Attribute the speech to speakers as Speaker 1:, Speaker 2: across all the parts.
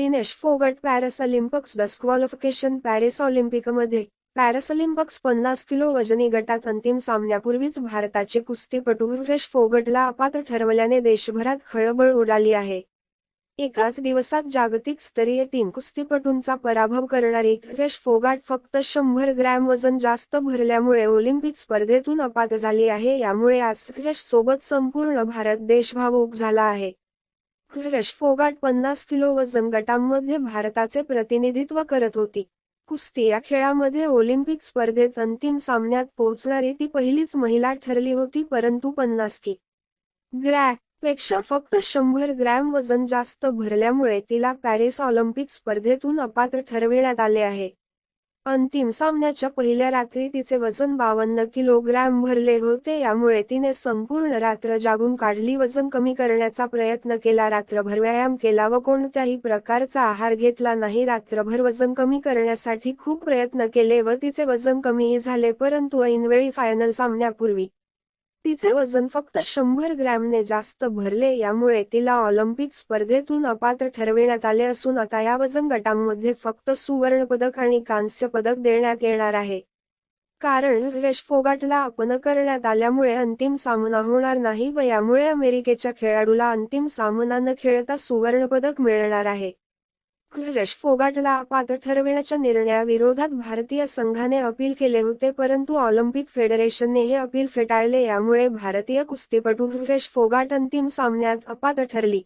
Speaker 1: Vinesh Phogat Paris Olympics disqualification Paris ऑलिम्पिकमध्ये. Paris Olympics पन्नास kilo वजनी गटात अंतिम सामन्यापूर्वीच भारताचे कुस्तीपटू विनेश फोगटला अपात्र ठरवल्याने देशभरात खळबळ उडाली आहे. एकाच दिवसात जागतिक स्तरीय तीन कुस्तीपटूंचा पराभव करणारी विनेश फोगाट फक्त शंभर ग्रॅम वजन जास्त भरल्यामुळे ऑलिम्पिक स्पर्धेतून अपात्र झाली आहे यामुळे आज विनेश सोबत संपूर्ण भारत देश भावूक झाला आहे. विनेश फोगाट पन्नास किलो वजन गटांमध्ये भारताचे प्रतिनिधित्व करत होती. कुस्ती या खेळामध्ये ऑलिम्पिक स्पर्धेत अंतिम सामन्यात पोहोचणारी ती पहिलीच महिला ठरली होती परंतु पन्नास की. ग्रॅ पेक्षा फक्त शंभर ग्रॅम वजन जास्त भरल्यामुळे तिला पॅरिस ऑलिम्पिक स्पर्धेतून अपात्र ठरविण्यात आले आहे. अंतिम सामन्याच्या पहिल्या रात्री तिचे वजन बावन्न किलोग्रॅम भरले होते यामुळे तिने संपूर्ण रात्र जागून काढली. वजन कमी करण्याचा प्रयत्न केला रात्रभर व्यायाम केला व कोणत्याही प्रकारचा आहार घेतला नाही. रात्रभर वजन कमी करण्यासाठी खूप प्रयत्न केले व तिचे वजन कमीही झाले परंतु ऐनवेळी फायनल सामन्यापूर्वी तिचे वजन फक्त शंभर ग्रॅमने जास्त भरले यामुळे तिला ऑलिम्पिक स्पर्धेतून अपात्र ठरविण्यात आले असून आता या वजन गटांमध्ये फक्त सुवर्ण पदक आणि कांस्य पदक देण्यात येणार आहे. कारण यश फोगाटला अपन करण्यात आल्यामुळे अंतिम सामना होणार नाही व यामुळे अमेरिकेच्या खेळाडूला अंतिम सामना न खेळता सुवर्ण पदक मिळणार आहे. विनेश फोगाटला पात्र ठरविण्याच्या निर्णयाविरोधात भारतीय संघाने अपील केले होते परंतु ऑलिम्पिक फेडरेशनने हे अपील फेटाळले यामुळे भारतीय कुस्तीपटू विनेश फोगाट अंतिम सामन्यात अपात्र ठरली.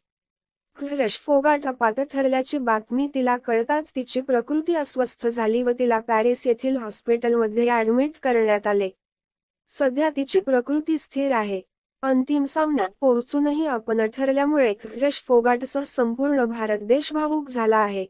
Speaker 1: विनेश फोगाट अपात्र ठरल्याची बातमी तिला कळताच तिची प्रकृती अस्वस्थ झाली व तिला पॅरिस येथील हॉस्पिटलमध्ये ऍडमिट करण्यात आले. सध्या तिची प्रकृती स्थिर आहे. अंतिम सामन्यात पोहोचूनही आपण ठरल्यामुळे विनेश फोगाटसह संपूर्ण भारत देश भावूक झाला आहे.